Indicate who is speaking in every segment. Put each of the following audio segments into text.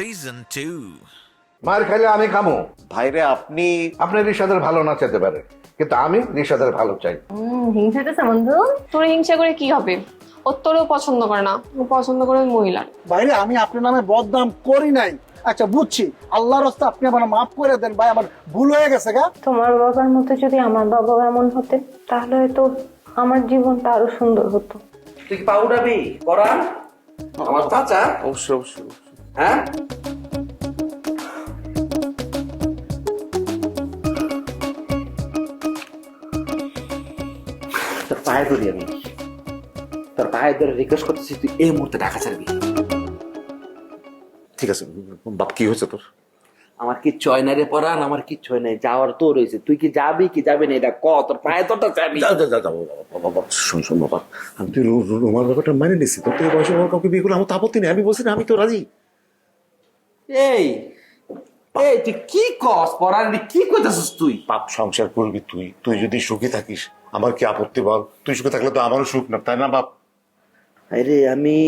Speaker 1: Season 2.
Speaker 2: মার খাইলে আমি খামো।
Speaker 3: ভাইরে আপনি
Speaker 2: আপনি রিসাদের ভালো না চাইতে পারে কিন্তু আমি রিসাদের ভালো চাই।
Speaker 4: হিংসাতেছে বন্ধু।
Speaker 5: তোর হিংসা করে কি হবে? ও তোরও পছন্দ করে না। ও পছন্দ করে মহিলার।
Speaker 6: বাইরে আমি আপনার নামে বদনাম করি নাই। আচ্ছা বুঝছি। আল্লাহর রাস্তা আপনি আমার মাফ করে দেন ভাই আমার ভুল হয়ে গেছে গা।
Speaker 4: তোমার বাবার মতো যদি আমার বাবা এমন হতে তাহলে হয়তো আমার জীবনটা আরও সুন্দর হতো।
Speaker 7: তুই কি পা? উঠাবি পড়ান আমার চাচা?
Speaker 3: অবশ্যই অবশ্যই।
Speaker 7: হ্যাঁ? তোর পায়ে ধরি আমি। তোর পায়ে ধরে রিকোয়েস্ট করতেছি তুই এই মুহূর্তে ঢাকা ছাড়বি।
Speaker 3: ঠিক আছে বাপ কি হয়েছে তোর?
Speaker 7: আমার কি চয় নাই রে পরান আমার কি ছয় নাই? যাওয়ার তো রয়েছে। তুই কি যাবি কি যাবি না এটা ক? তোর পায়ে তোরটা চাবি।
Speaker 3: যা যা যা যা বাবা, বাবা, বাবা, শোন শোন বাবা। আমি তুই রোমার ব্যাপারটা মানে নিছি। তোর থেকে বয়সে কাউকে বিয়ে করলে আমার তো আপত্তি নেই। আমি বলছি না আমি তো রাজি।
Speaker 7: এই এই তুই কি কস পরান তুই কি কইতাছিস তুই?
Speaker 3: পাপ সংসার করবি তুই। তুই যদি সুখে থাকিস আমার কি আপত্তি বল? তুই সুখে থাকলে তো আমারও সুখ না তাই না বাপ?
Speaker 7: আরে আমি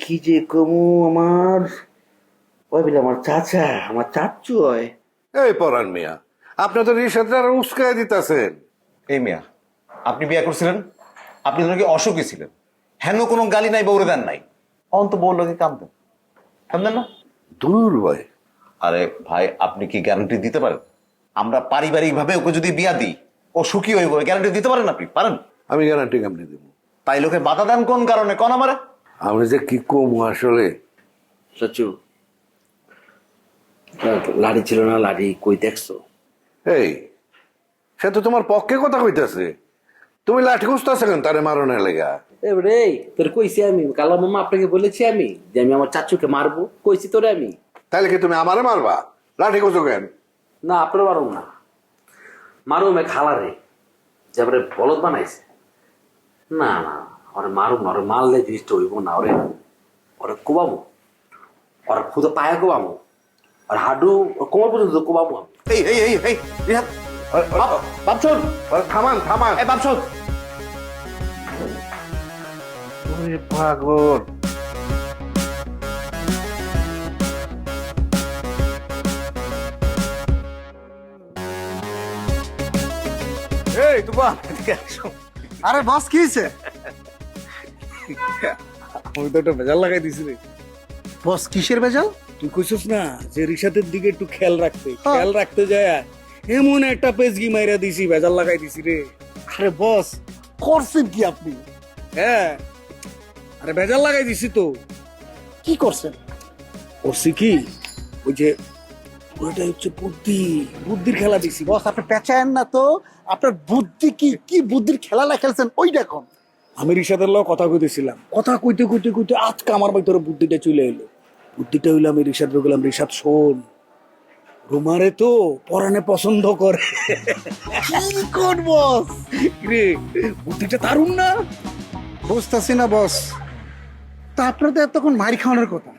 Speaker 7: কি যে কমু আমার? ওই বলে আমার চাচা আমার চাচু হয়।
Speaker 2: এই পরান মিয়া আপনি তো রিসাদের উস্কায় দিতেছেন।
Speaker 3: এই মিয়া আপনি বিয়ে করছিলেন? আপনি তো নাকি অসুখী ছিলেন? হেন কোনো গালি নাই বৌরে দেন নাই? অন্ত বউ লোকে কামতেন কামতেন না?
Speaker 2: দূর ভাই
Speaker 3: আরে ভাই আপনি কি গ্যারান্টি দিতে পারেন? আমরা পারিবারিক ভাবে ওকে যদি বিয়া দিই ও সুখী হইব গ্যারান্টি দিতে পারেন আপনি? পারেন?
Speaker 2: আমি গ্যারান্টি কেমনি দিব।
Speaker 3: তাই লোকে বাধা দেন কোন কারণে? কোন আমারে?
Speaker 2: আমি যে কি কম আসলে?
Speaker 7: চাচু লাড়ি ছিল না লাড়ি কই দেখছ?
Speaker 2: এই সে তো তোমার পক্ষে কথা কইতাছে। তুমি লাঠি খুঁজতেছে কেন তারে মারণে লেগা?
Speaker 7: এবারে তোর কইছি আমি কালা মামা আপনাকে বলেছি আমি যে আমি আমার চাচুকে মারবো কইছি তোরে আমি।
Speaker 2: তাহলে কি তুমি আমারে মারবা? লাঠি খুঁজো কেন?
Speaker 7: না আপনার মারুম না। মারুম এ খালারে যে এবারে বলদ বানাইছে। না না ওরে মারুম না ওরে মারলে জিনিসটা হইব না ওরে ওরে কোবাবো ওর খুদে পায়ে কোবাবো আর হাডু কোমর পর্যন্ত কোবাবো আমি।
Speaker 3: এই এই এই এই রিহাত বাপ বাপ শোন।
Speaker 2: আরে থামান থামান।
Speaker 3: এই বাপ
Speaker 2: পাগল।
Speaker 6: এই তুবা আরে বস কি হয়েছে?
Speaker 8: আমি তো একটা ভেজাল লাগাই দিছি রে।
Speaker 6: বস কিসের বেজাল
Speaker 8: তুই কইছিস না যে রিসাতের দিকে একটু খেয়াল রাখতে খেয়াল রাখতে যায় এমন একটা পেজগি মাইরা দিছি ভেজাল লাগাই দিছি রে।
Speaker 6: আরে বস করছেন কি আপনি?
Speaker 8: হ্যাঁ। আরে ভেজাল লাগাই দিছি তো।
Speaker 6: কি করছেন?
Speaker 8: করছি কি? ওই যে ওইটা হচ্ছে বুদ্ধি। বুদ্ধির খেলা দিছি।
Speaker 6: বস আপনি পেঁচায়েন না তো। আপনার বুদ্ধি কি? কি বুদ্ধির খেলা খেলছেন? ওই দেখুন।
Speaker 8: আমি রিসাদের লগে কথা কইতেছিলাম। কথা কইতে কইতে কইতে আজকে আমার ভিতরে বুদ্ধিটা চলে এলো। বুদ্ধিটা হইল আমি রিসাদ গেলাম রিসাদ শোন। রুমারে তো পরানে পছন্দ করে।
Speaker 6: কি কোন বস
Speaker 8: রে? বুদ্ধিটা দারুণ না?
Speaker 6: বুঝতেছি না বস। তা আপনার তো এতক্ষণ মারি খাওয়ানোর কথা।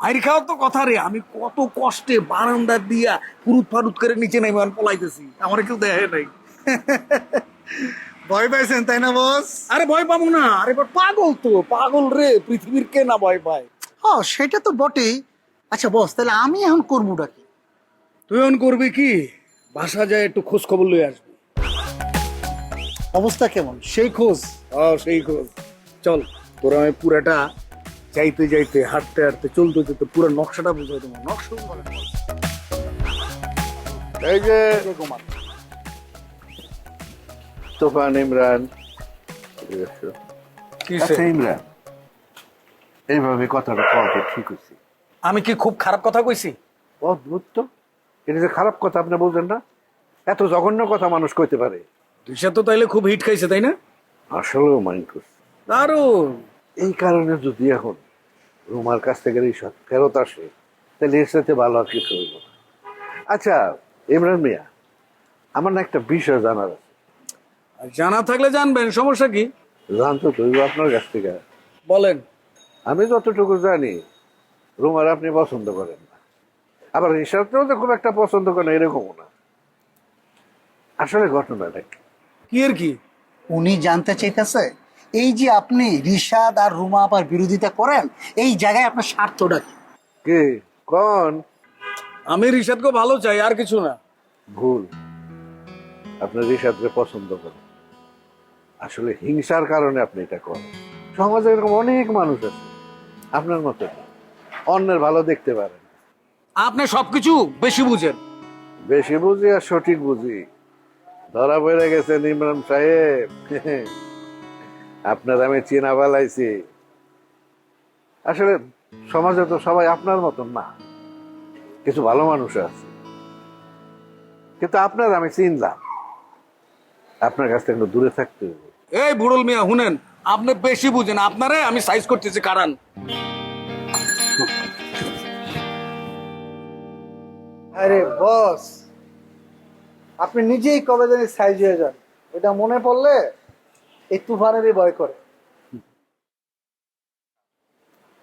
Speaker 8: মাইর খাওয়ার তো কথা রে আমি কত কষ্টে বারান্দা দিয়া ফুরুত ফারুত করে নিচে নেমে পলাইতেছি আমার কেউ দেখে নাই।
Speaker 6: ভয় পাইছেন তাই না বস?
Speaker 8: আরে ভয় পাবো না আরে পাগল তো পাগল রে পৃথিবীর কে না ভয় পায়?
Speaker 6: হ্যাঁ সেটা তো বটেই। আচ্ছা বস তাহলে আমি এখন করবোটা কি?
Speaker 8: তুই এখন করবি কি? বাসা যায় একটু খোঁজ খবর লই আসবি।
Speaker 6: অবস্থা কেমন? সেই খোঁজ
Speaker 8: ও সেই খোঁজ। চল। তোরা আমি পুরাটা যাইতে যাইতে হাঁটতে হাঁটতে চলতে চলতে পুরো নকশাটা বুঝাই তোমার নকশা
Speaker 2: এই যে তোফান ইমরান। আচ্ছা ইমরান এইভাবে কথাটা কওয়া ঠিক হয়েছে
Speaker 8: আমি কি খুব খারাপ কথা কইছি?
Speaker 2: অদ্ভুত তো। এটা যে খারাপ কথা আপনি বলছেন না? এত জঘন্য কথা মানুষ কইতে পারে।
Speaker 8: দুইশা তো তাইলে খুব হিট খাইছে তাই না?
Speaker 2: আসলেও মাইন্ড করছে।
Speaker 8: দারুণ।
Speaker 2: এই কারণে যদি এখন রুমার কাছ থেকে ফেরত আসে তাহলে এর সাথে ভালো আর কিছু হইব না। আচ্ছা ইমরান মিয়া আমার না একটা বিষয় জানার আছে।
Speaker 8: আর জানা থাকলে জানবেন সমস্যা কি?
Speaker 2: জানতো তো হইবো আপনার কাছ থেকে।
Speaker 8: বলেন।
Speaker 2: আমি যতটুকু জানি রুমার আপনি পছন্দ করেন না। আবার রিসাদকেও তো খুব একটা পছন্দ করেন এরকমও না। আসলে ঘটনাটা কি?
Speaker 8: কি এর কি?
Speaker 6: উনি জানতে চাইতেছে? এই যে আপনি রিশাদ আর রুমা আবার বিরোধিতা করেন এই জায়গায় আপনার স্বার্থটা কি?
Speaker 2: কে? কোন?
Speaker 8: আমি রিশাদকে ভালো চাই আর কিছু না।
Speaker 2: ভুল। আপনার রিসাদকে পছন্দ করে আসলে হিংসার কারণে আপনি এটা করেন। সমাজে এরকম অনেক মানুষ আছে। আপনার মতো অন্যের ভালো দেখতে পারেন।
Speaker 8: আপনি সবকিছু বেশি বুঝেন।
Speaker 2: বেশি বুঝি আর সঠিক বুঝি। ধরা পড়ে গেছেন ইমরান সাহেব। আপনার আমি চেনা বেলাইছি আসলে সমাজে তো সবাই আপনার মতন না। কিছু ভালো মানুষ আছে। কিন্তু আপনার আমি চিনলাম। আপনার কাছ থেকে দূরে থাকতে হবে।
Speaker 8: এই বুড়ল মিয়া শুনেন আপনি বেশি বুঝেন। আপনারে আমি সাইজ করতেছি কারণ
Speaker 6: আরে বস আপনি নিজেই কবে জানি সাইজ হয়ে যান। এটা মনে পড়লে এই তুফানেরই ভয় করে।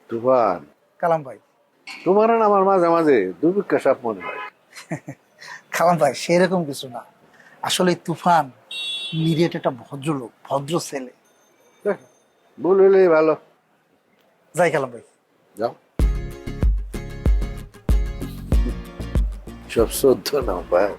Speaker 2: তুফান?
Speaker 6: কালাম ভাই।
Speaker 2: তোমার আমার মাঝে মাঝে দুর্ভিক্ষা সাপ মনে হয়।
Speaker 6: কালাম ভাই সেরকম কিছু না। আসলে তুফান নিরেট একটা ভদ্রলোক ভদ্র ছেলে।
Speaker 2: ভুল হইলেই ভালো।
Speaker 6: যাই কালাম ভাই।
Speaker 2: যাও। সব সহ্য নাও ভাই।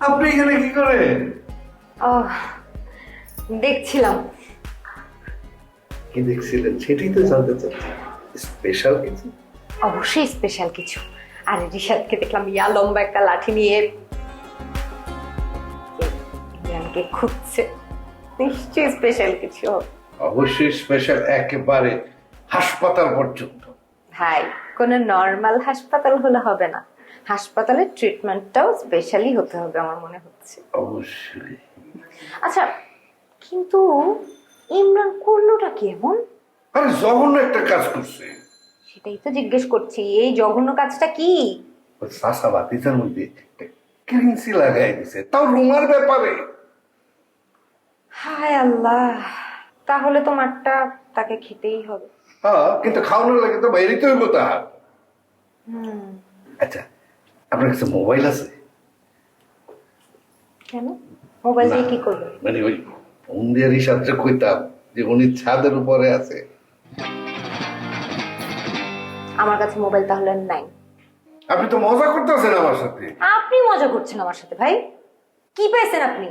Speaker 2: আপনি এখানে কি
Speaker 4: আহ, দেখছিলাম।
Speaker 2: কি দেখছিলেন? সেটাই তো জানতে চাচ্ছি। স্পেশাল কিছু?
Speaker 4: অবশ্যই স্পেশাল কিছু। আর রিশাদকে দেখলাম ইয়া লম্বা একটা লাঠি নিয়ে ইমরানকে খুঁজছে। নিশ্চয়ই স্পেশাল কিছু
Speaker 2: অবশ্যই স্পেশাল একেবারে হাসপাতাল পর্যন্ত।
Speaker 4: ভাই কোনো নর্মাল হাসপাতাল হলে হবে না। হাসপাতালের ট্রিটমেন্টটাও স্পেশালি হতে হবে আমার মনে হচ্ছে।
Speaker 2: অবশ্যই।
Speaker 4: আচ্ছা কিন্তু ইমরান করলোটা কি এমন
Speaker 2: আরে জঘন্য একটা কাজ করছে।
Speaker 4: সেটাই তো জিজ্ঞেস করছি এই জঘন্য কাজটা কি?
Speaker 2: সাসা বাতিটার মধ্যে একটা ক্রিন্সি লাগাই দিছে তাও রুমার ব্যাপারে।
Speaker 4: হায় আল্লাহ তাহলে তো মাঠটা তাকে খেতেই হবে।
Speaker 2: হ্যাঁ কিন্তু খাওয়ানোর লাগে তো বাইরেতে হইব তার আচ্ছা আপনার কাছে মোবাইল আছে?
Speaker 4: কেন? মোবাইল দিয়ে কি করবে?
Speaker 2: মানে ওই ফোন দিয়ে রিসার্চে কইতাম যে উনি ছাদের উপরে আছে।
Speaker 4: আমার কাছে মোবাইল তাহলে নাই।
Speaker 2: আপনি তো মজা করতেছেন আমার সাথে।
Speaker 4: আপনি মজা করছেন আমার সাথে ভাই। কি পেয়েছেন আপনি?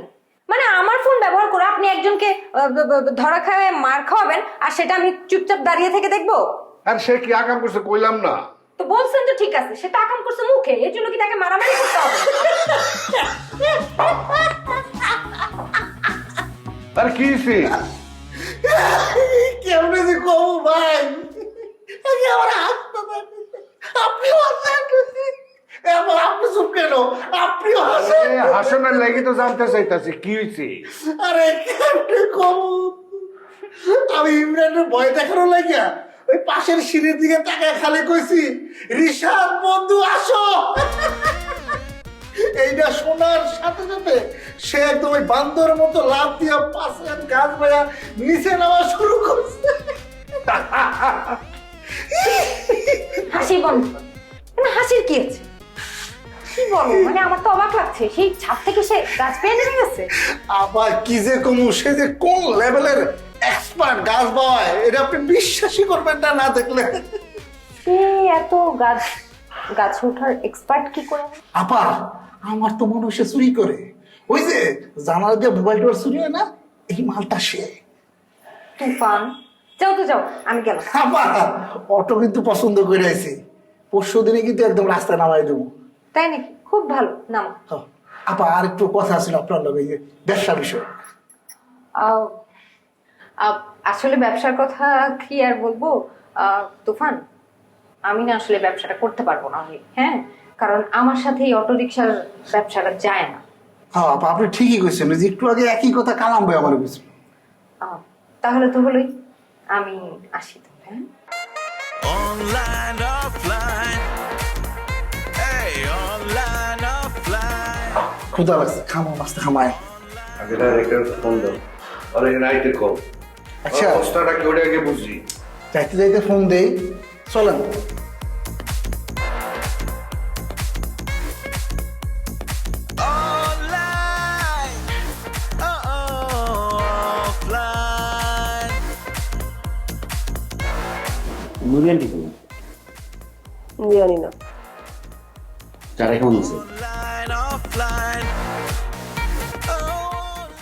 Speaker 4: মানে আমার ফোন ব্যবহার করে আপনি একজনকে আহ, ব- ব- ধরা খাওয়ায় মার খাওয়াবেন আর সেটা আমি চুপচাপ দাঁড়িয়ে থেকে দেখব?
Speaker 2: আর সে কি আকাম করছে কইলাম না।
Speaker 4: তো বলছেন তো ঠিক আছে সেটা আকাম করছে মুখে এর জন্য কি তাকে মারামারি করতে হবে?
Speaker 2: আর কি হইছে?
Speaker 6: কেমনে যে কম ভাই? আমি আমার আপনিও হাসেন এবার আপনি চুপ কেন? আপনিও হাসেন
Speaker 2: হাসানের লাগি তো জানতে চাইতাছি কি হয়েছে?
Speaker 6: আরে কেমনে কম? আমি ইমরানের ভয় দেখানো লাগিয়া ওই পাশের সিঁড়ির দিকে তাকায় খালি কইছি রিশাদ বন্ধু আসো। এইটা শোনার সাথে সাথে সে একদম ওই বান্দর মতো লাভ দিয়া পাশে গাছ ভাইয়া নিচে নামা শুরু করছে।
Speaker 4: হাসি বন্ধ মানে হাসির কি আছে? কি বলো? মানে আমার তো অবাক লাগছে। সেই ছাদ থেকে সে গাছ পেয়ে নেমে গেছে?
Speaker 6: আবার কি যে কমু সে যে কোন লেভেলের এক্সপার্ট গাছ বাওয়ায় এটা আপনি বিশ্বাসই করবেন না না দেখলে।
Speaker 4: সে এত গাছ গাছ ওঠার এক্সপার্ট কি করে?
Speaker 6: আপা আমার তো মনে সে চুরি করে। ওই যে জানালা দিয়ে মোবাইল টোর চুরি হয় না? এই মালটা সে।
Speaker 4: তুফান যাও তো যাও আমি গেলাম।
Speaker 6: আপা অটো কিন্তু পছন্দ করে আছে পরশু দিনে কিন্তু একদম রাস্তায় নামাই দেবো।
Speaker 4: তাই নাকি? খুব ভালো নাম।
Speaker 6: আপা আর একটু কথা ছিল আপনার লগে ব্যবসা বিষয়।
Speaker 4: আসলে ব্যবসার কথা কি আর বলব? তুফান আমি না আসলে ব্যবসাটা করতে পারব না আমি হ্যাঁ? কারণ আমার সাথে এই অটো রিক্সার ব্যবসাটা যায় না।
Speaker 6: হ্যাঁ আপা আপনি ঠিকই কইছেন। যে একটু আগে একই কথা কালাম ভাই আমার বুঝলো
Speaker 4: তাহলে তো হলোই। আমি আসি তো হ্যাঁ?
Speaker 1: Online, offline. Hey, online, offline.
Speaker 6: ক্ষুদা লাগছে খামো মাস্তে খামায়।
Speaker 2: আগে ফোন দাও। আরে নাইটে কল
Speaker 6: আচ্ছা।
Speaker 2: অবস্থাটা কি ওটা আগে বুঝি।
Speaker 6: যাইতে যাইতে ফোন দেই। চলেন।
Speaker 9: না।
Speaker 7: যারা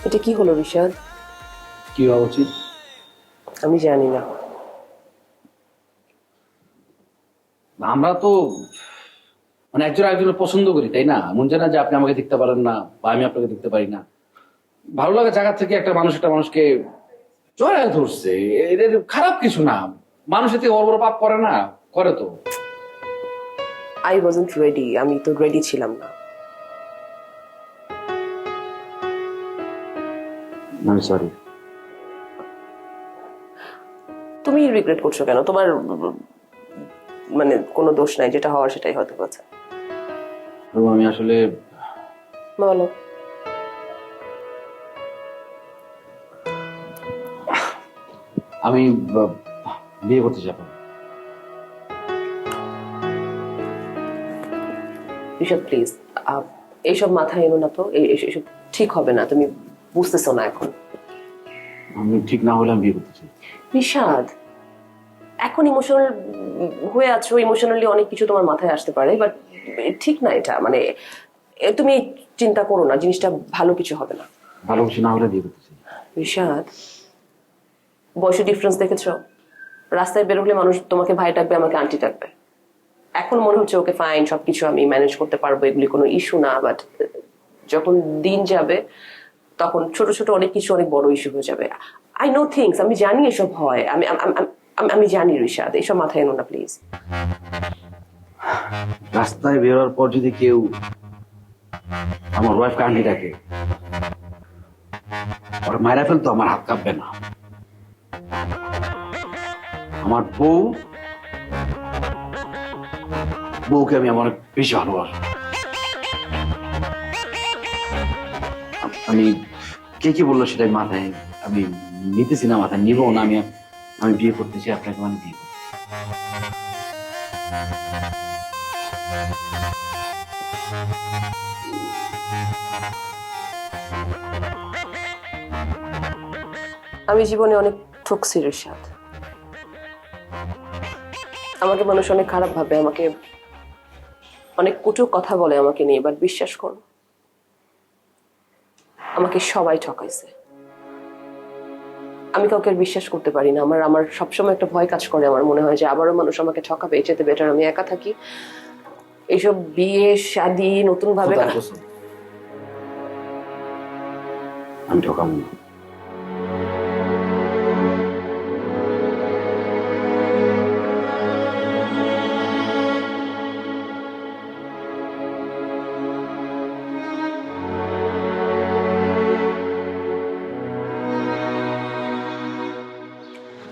Speaker 9: এটা কি হলো ঋষাদ
Speaker 7: কি হওয়া উচিত?
Speaker 9: আমি জানি না।
Speaker 7: আমরা তো মানে একজন একজনের পছন্দ করি তাই না? এমন যে যে আপনি আমাকে দেখতে পারেন না বা আমি আপনাকে দেখতে পারি না। ভালো লাগা জায়গা থেকে একটা মানুষ একটা মানুষকে জড়ায় ধরছে এদের খারাপ কিছু না। মানুষ এতে বড় বড় পাপ করে না করে তো।
Speaker 9: আই ওয়াজন্ট রেডি আমি তো রেডি ছিলাম না।
Speaker 7: আমি সরি
Speaker 9: তুমি রিগ্রেট করছ কেন? তোমার মানে কোনো দোষ নাই যেটা হওয়ার সেটাই হতে পারছে
Speaker 7: আমি আসলে
Speaker 9: বলো।
Speaker 7: আমি বিয়ে করতে চাই
Speaker 9: ঋষাদ প্লিজ এইসব মাথায় এনো না তো এই- এই- এইসব ঠিক হবে না তুমি বুঝতেছো না এখন।
Speaker 7: আমি ঠিক না হলে আমি বিয়ে করতে চাই।
Speaker 9: নিষাদ এখন ইমোশনাল হয়ে আছো ইমোশনালি অনেক কিছু তোমার মাথায় আসতে পারে বাট ঠিক না এটা মানে তুমি চিন্তা করো না জিনিসটা ভালো কিছু হবে না।
Speaker 7: ভালো কিছু না হলে বিয়ে করতে চাই।
Speaker 9: ঋষাদ বয়সের ডিফারেন্স দেখেছ? রাস্তায় বেরোলে মানুষ তোমাকে ভাই ডাকবে আমাকে আন্টি ডাকবে। এখন মনে হচ্ছে ওকে ফাইন সবকিছু আমি ম্যানেজ করতে পারব এগুলি কোনো ইস্যু না বাট যখন দিন যাবে তখন ছোট ছোট অনেক কিছু অনেক বড় ইস্যু হয়ে যাবে। আই নো থিংস আমি জানি এসব হয় আমি আম- জানি ঋষাদ এসব মাথায় এনো না প্লিজ
Speaker 7: রাস্তায় বেরোর পর যদি কেউ আমার ওয়াইফ কান্ডি ডাকে ওরা মায়েরা ফেলতো, আমার হাত কাঁপবে না। আমার বউ, বউকে আমি আমার বেশি ভালোবাসি। আমি কে কি বলল সেটাই মাথায়, আমি নিতেছি না, মাথায় নিবো না, আমি আমি বিয়ে করতে চাই, আপনাকে মানে বিয়ে করতে
Speaker 9: আমি জীবনে অনেক ঠকছি ঋষাদ আমাকে মানুষ অনেক খারাপ ভাবে, আমাকে অনেক কটু কথা বলে আমাকে নিয়ে বাট বিশ্বাস করো, আমাকে সবাই ঠকাইছে। আমি কাউকে আর বিশ্বাস করতে পারি না। আমার আমার সবসময় একটা ভয় কাজ করে। আমার মনে হয় যে আবারও মানুষ আমাকে ঠকাবে চেয়ে বেটার আমি একা থাকি। এইসব বিয়ে, শাদি নতুন ভাবে
Speaker 7: আমি ঠকাবো না।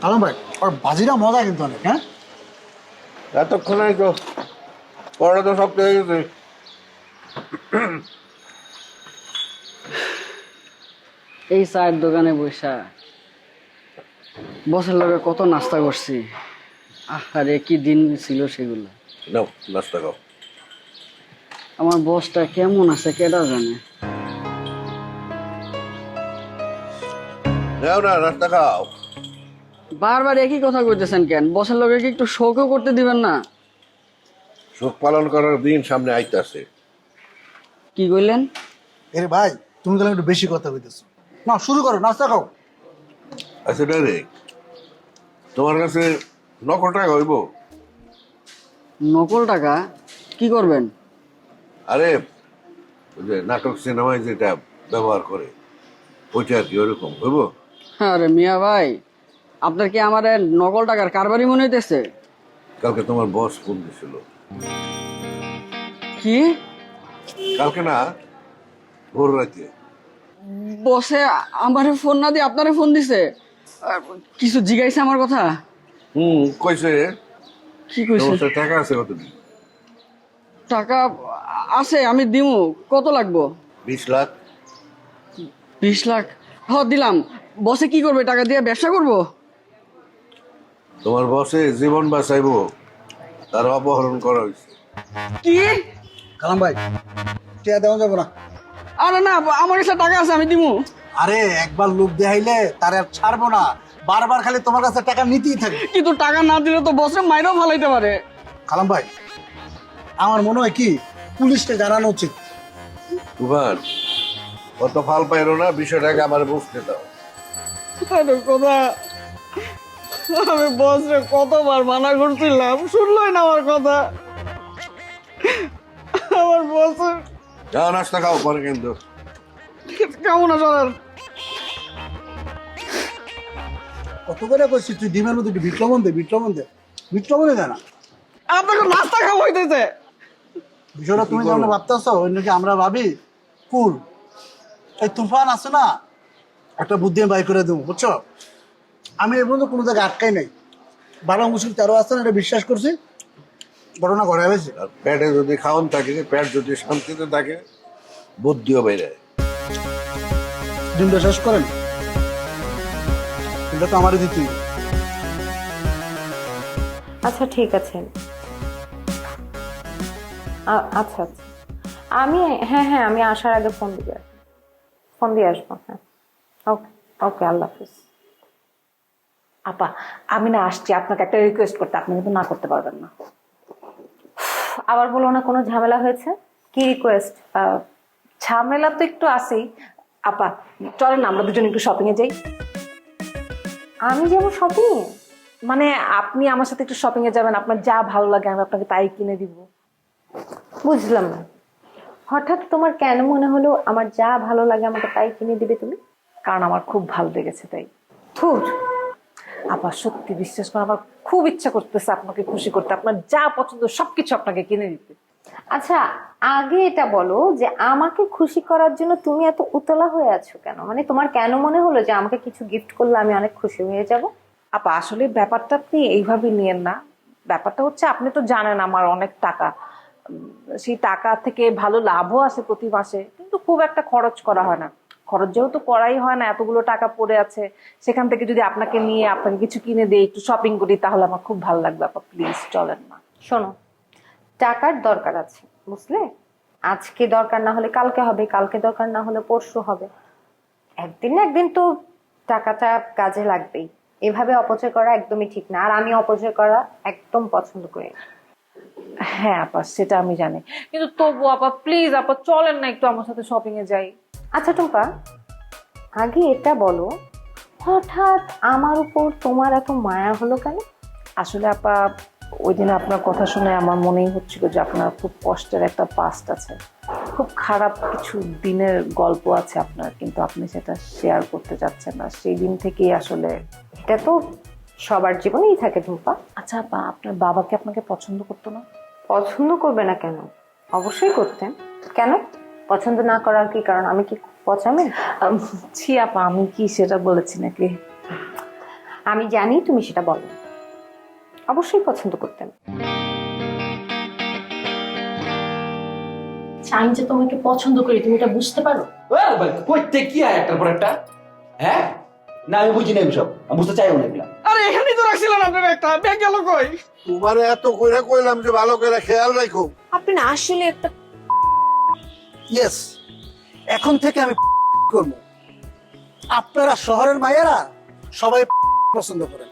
Speaker 6: আলম ভাই ওর বাজিরা মজা কিন্তু অনেক হ্যাঁ?
Speaker 2: এতক্ষণে তো পড়া তো সব পেয়ে গেছে।
Speaker 10: এই চায়ের দোকানে বসা। বসের লগে কত নাস্তা করছি। আরে কি দিন ছিল সেগুলো।
Speaker 2: নাও নাস্তা খাও।
Speaker 10: আমার বসটা কেমন আছে কেটা জানে।
Speaker 2: নাও না নাস্তা খাও।
Speaker 10: বারবার একই কথা কইতেছেন কেন? বসের লগে কি একটু শোকও করতে দিবেন না?
Speaker 2: শোক পালন করার দিন সামনে আইতাছে।
Speaker 10: কি কইলেন?
Speaker 6: এরে ভাই তুমি তাহলে একটু বেশি কথা কইতেছো। না শুরু করো নাস্তা খাও।
Speaker 2: আচ্ছা ডাইরেক্ট তোমার কাছে নকল টাকা হইব?
Speaker 10: নকল টাকা? কি করবেন?
Speaker 2: আরে ওই যে নাটক সিনেমায় যেটা ব্যবহার করে ওইটা আর কি ওরকম হইব?
Speaker 10: আরে মিয়া ভাই আপনার কি আমার নকল টাকার কারবারই মনে হইতেছে?
Speaker 2: কালকে তোমার বস ফোন দিছিল।
Speaker 10: কি?
Speaker 2: কালকে না ভোর রাতে।
Speaker 10: বসে আমারে ফোন না দিয়ে আপনারে ফোন দিছে? আর কিছু জিগাইছে আমার কথা?
Speaker 2: হুম কইছে।
Speaker 10: কি কইছে?
Speaker 2: তোমার টাকা আছে কতদিন?
Speaker 10: টাকা আছে আমি দিমু। কত লাগবো?
Speaker 2: বিশ লাখ।
Speaker 10: বিশ লাখ? হ দিলাম। বসে কি করবে? টাকা দিয়ে ব্যবসা করব?
Speaker 2: তোমার বসে জীবন বাঁচাইবো তার অপহরণ করা হয়েছে।
Speaker 10: কি?
Speaker 6: কালাম ভাই টিয়া দেওয়া যাব না।
Speaker 10: আরে না আমার কাছে টাকা আছে আমি দিমু।
Speaker 6: আরে একবার লোক দেখাইলে তার আর ছাড়বো না। বারবার খালি তোমার কাছে টাকা নিতেই থাকে
Speaker 10: কিন্তু টাকা না দিলে তো বসে মাইরেও ফালাইতে পারে।
Speaker 6: কালাম ভাই আমার মনে হয় কি পুলিশকে জানানো উচিত।
Speaker 2: তুফান অত ফাল পাইরো না বিষয়টাকে আমার বুঝতে দাও।
Speaker 10: কথা আমি বসরে কতবার মানা করছিলাম? শুনলই না আমার কথা। আমার বস
Speaker 2: যাও নাস্তা খাও পরে কিন্তু।
Speaker 10: কেমন আছে আর?
Speaker 6: কত করে করছিস তুই? ডিমের মধ্যে একটু বিক্রমণ দে বিক্রমণ দে। বিক্রমণে দে না
Speaker 10: আপনাকে নাস্তা খাওয়া হইতেছে।
Speaker 6: বিষয়টা তুমি যেমন ভাবতেছো ওই নাকি আমরা ভাবি? কুল। এই তুফান আছে না? একটা বুদ্ধি বাই করে দেবো বুঝছ? আমি এর পর্যন্ত কোনো জায়গায় আটকাই নাই। বারো মুসিল তেরো আসছে না এটা বিশ্বাস করছি। ঘটনা ঘরে হয়েছে
Speaker 2: আর পেটে যদি খাওয়ান থাকে প্যাট যদি শান্তিতে থাকে বুদ্ধিও বেড়ে
Speaker 6: ডিমটা শেষ করেন। এটা তো আমারই দিতেই
Speaker 4: আচ্ছা ঠিক আছে। আ- আচ্ছা আচ্ছা। আমি হ্যাঁ হ্যাঁ আমি আসার আগে ফোন দিবে ফোন দিয়ে আসব হ্যাঁ। ওকে ওকে আল্লাহ হাফিজ।
Speaker 11: আপা, আমি না আসছি, আপনাকে একটা রিকোয়েস্ট করতে, আপনি কিন্তু না করতে পারবেন না।
Speaker 4: আবার বলো না, কোনো ঝামেলা হয়েছে? কি রিকোয়েস্ট
Speaker 11: ঝামেলা তো একটু আছেই। আপা, চলেন, আমরা দুজন একটু শপিং এ যাই।
Speaker 4: আমি যাব শপিং
Speaker 11: মানে আপনি আমার সাথে একটু শপিং এ যাবেন, আপনার যা ভালো লাগে, আমি আপনাকে তাই কিনে দিব।
Speaker 4: বুঝলাম না। হঠাৎ তোমার কেন মনে হলো আমার যা ভালো লাগে, আমাকে তাই কিনে দিবে তুমি?
Speaker 11: কারণ আমার খুব ভালো লেগেছে তাই।
Speaker 4: থুর
Speaker 11: আপা সত্যি বিশ্বাস করে আমার খুব ইচ্ছা করতেছে আপনাকে খুশি করতে। আপনার যা পছন্দ সবকিছু আপনাকে কিনে দিতে।
Speaker 4: আচ্ছা আগে এটা বলো যে আমাকে খুশি করার জন্য তুমি এত উতলা হয়ে আছো কেন? মানে তোমার কেন মনে হলো যে আমাকে কিছু গিফট করলে আমি অনেক খুশি হয়ে যাব?
Speaker 11: আপা আসলে ব্যাপারটা আপনি এইভাবে নিয়েন না। ব্যাপারটা হচ্ছে আপনি তো জানেন আমার অনেক টাকা। সেই টাকা থেকে ভালো লাভও আসে প্রতি মাসে কিন্তু খুব একটা খরচ করা হয় না। খরচ যেহেতু করাই হয় না এতগুলো টাকা পড়ে আছে সেখান থেকে যদি আপনাকে নিয়ে আপনাকে কিছু কিনে দিই একটু শপিং করি তাহলে আমার খুব ভালো লাগবে আপা প্লিজ চলেন না।
Speaker 4: শোনো টাকার দরকার আছে বুঝলে? আজকে দরকার না হলে কালকে হবে কালকে দরকার না হলে পরশু হবে। একদিন না একদিন তো টাকাটা কাজে লাগবেই। এভাবে অপচয় করা একদমই ঠিক না আর আমি অপচয় করা একদম পছন্দ করি না।
Speaker 11: হ্যাঁ আপা সেটা আমি জানি। কিন্তু তবু আপা প্লিজ আপা চলেন না একটু আমার সাথে শপিং এ যাই।
Speaker 4: আচ্ছা টুম্পা আগে এটা বলো হঠাৎ আমার উপর তোমার এত মায়া হলো কেন?
Speaker 11: আসলে আপা ওই দিন আপনার কথা শুনে আমার মনেই হচ্ছিল যে আপনার খুব কষ্টের একটা পাস্ট আছে। খুব খারাপ কিছু দিনের গল্প আছে আপনার কিন্তু আপনি সেটা শেয়ার করতে চাচ্ছেন না। সেই দিন থেকেই আসলে
Speaker 4: এটা তো সবার জীবনেই থাকে টুম্পা।
Speaker 11: আচ্ছা আপা আপনার বাবাকে আপনাকে পছন্দ করতো না?
Speaker 4: পছন্দ করবে না কেন? অবশ্যই করতেন। কেন? পছন্দ না করার কি কারণ? আমি কি পচামে
Speaker 11: আম, ছি আপা আমি কি সেটা বলেছি নাকি?
Speaker 4: আমি জানি তুমি সেটা বলো। অবশ্যই পছন্দ করতেন।
Speaker 5: আমি যে তোমাকে পছন্দ করি তুমি এটা বুঝতে পারো?
Speaker 7: কইতে কি হয় একটার পর একটা? হ্যাঁ? না আমি বুঝি না সব আমি বুঝতে চাইও না এগুলা।
Speaker 10: আরে এখানেই তো রাখছিলেন আপনার একটা। ব্যাগ গেল কই?
Speaker 2: তোমার এত কইরা কইলাম যে ভালো করে খেয়াল রাখো।
Speaker 5: আপনি না আসলে একটা
Speaker 6: ইয়েস এখন থেকে আমি করব। আপনারা শহরের মায়েরা সবাই পছন্দ করেন।